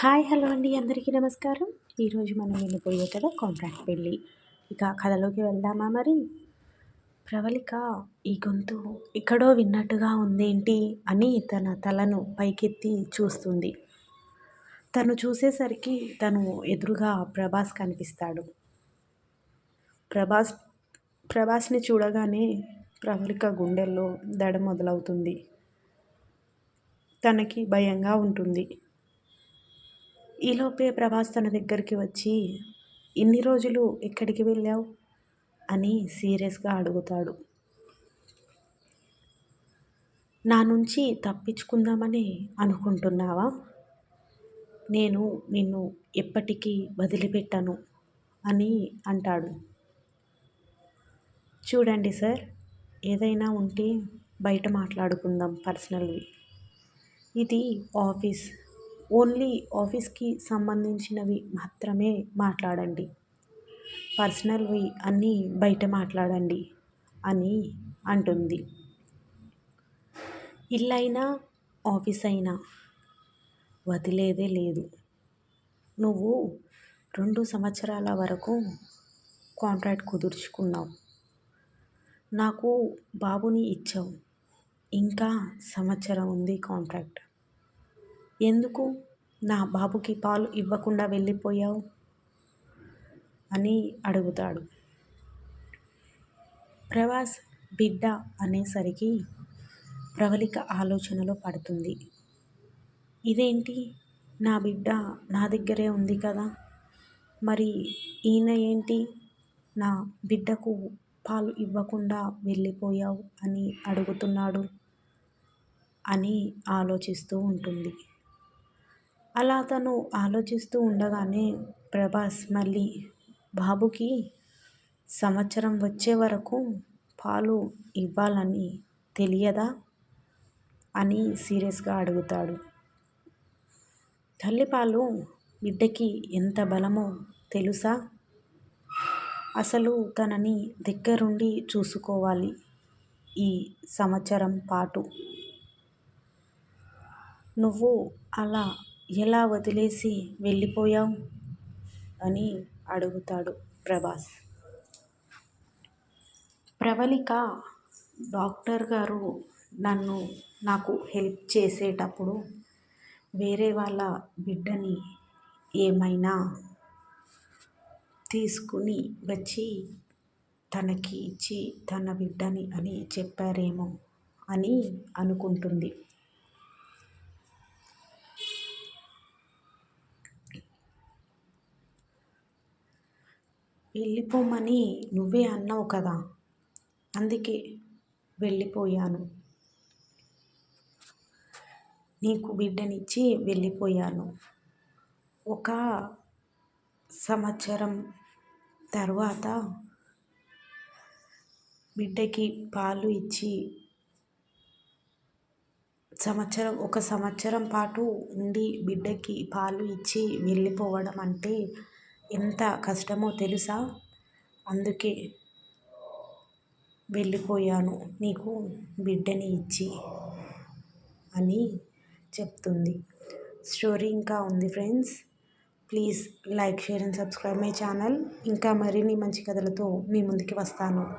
Hi hello అండి. అందరికీ నమస్కారం. ఈరోజు మనం వెళ్ళిపోయే కదా కాంట్రాక్ట్ పెళ్ళి. ఇక కథలోకి వెళ్దామా మరి? ప్రవళిక ఈ గొంతు ఎక్కడో విన్నట్టుగా ఉందేంటి అని తన తలను పైకెత్తి చూస్తుంది. తను చూసేసరికి తను ఎదురుగా ప్రభాస్ కనిపిస్తాడు. ప్రభాస్ ప్రభాస్ని చూడగానే ప్రవళిక గుండెల్లో దడ మొదలవుతుంది. తనకి భయంగా ఉంటుంది. ఈలోపే ప్రభాస్ తన దగ్గరికి వచ్చి ఇన్ని రోజులు ఎక్కడికి వెళ్ళావు? అని సీరియస్గా అడుగుతాడు. నా నుంచి తప్పించుకుందామని అనుకుంటున్నావా? నేను నిన్ను ఎప్పటికీ వదిలిపెట్టను అని అంటాడు. చూడండి సార్ ఏదైనా ఉంటే బయట మాట్లాడుకుందాం పర్సనల్వి ఇది ఆఫీస్ ఓన్లీ ఆఫీస్కి సంబంధించినవి మాత్రమే మాట్లాడండి. పర్సనల్వి అన్నీ బయట మాట్లాడండి అని అంటుంది. ఇల్లైనా ఆఫీస్ అయినా వదిలేదే లేదు. నువ్వు రెండు సంవత్సరాల వరకు కాంట్రాక్ట్ కుదుర్చుకున్నావు. నాకు బాబుని ఇచ్చావు. ఇంకా సంవత్సరం ఉంది కాంట్రాక్ట్. ఎందుకు నా బాబుకి పాలు ఇవ్వకుండా వెళ్ళిపోయావు? అని అడుగుతాడు. ప్రవాస్ బిడ్డ అనేసరికి ప్రవళిక ఆలోచనలో పడుతుంది. ఇదేంటి? నా బిడ్డ నా దగ్గరే ఉంది కదా? మరి ఈయన ఏంటి? నా బిడ్డకు పాలు ఇవ్వకుండా వెళ్ళిపోయావు అని అడుగుతున్నాడు అని ఆలోచిస్తూ ఉంటుంది. అలా తను ఆలోచిస్తూ ఉండగానే ప్రభాస్ మళ్ళీ బాబుకి సంవత్సరం వచ్చే వరకు పాలు ఇవ్వాలని తెలియదా? అని సీరియస్గా అడుగుతాడు. తల్లిపాలు బిడ్డకి ఎంత బలమో తెలుసా? అసలు తనని దగ్గరుండి చూసుకోవాలి ఈ సంవత్సరం పాటు. నువ్వు అలా ఎలా వదిలేసి వెళ్ళిపోయావు? అని అడుగుతాడు ప్రభాస్. ప్రవళిక డాక్టర్ గారు నన్ను నాకు హెల్ప్ చేసేటప్పుడు వేరే వాళ్ళ బిడ్డని ఏమైనా తీసుకుని వచ్చి తనకి ఇచ్చి తన బిడ్డని అని చెప్పారేమో అని అనుకుంటుంది. వెళ్ళిపోమని నువ్వే అన్నావు కదా. అందుకే వెళ్ళిపోయాను. నీకు బిడ్డనిచ్చి వెళ్ళిపోయాను. ఒక సంవత్సరం తర్వాత బిడ్డకి పాలు ఇచ్చి సంవత్సరం ఒక సంవత్సరం పాటు ఉండి బిడ్డకి పాలు ఇచ్చి వెళ్ళిపోవడం అంటే ఎంత కష్టమో తెలుసా? అందుకే వెళ్ళిపోయాను నీకు బిడ్డని ఇచ్చి అని చెప్తుంది. స్టోరీ ఇంకా ఉంది friends. Please like share and subscribe my channel. ఇంకా మరిన్ని మంచి కథలతో మీ ముందుకి వస్తాను.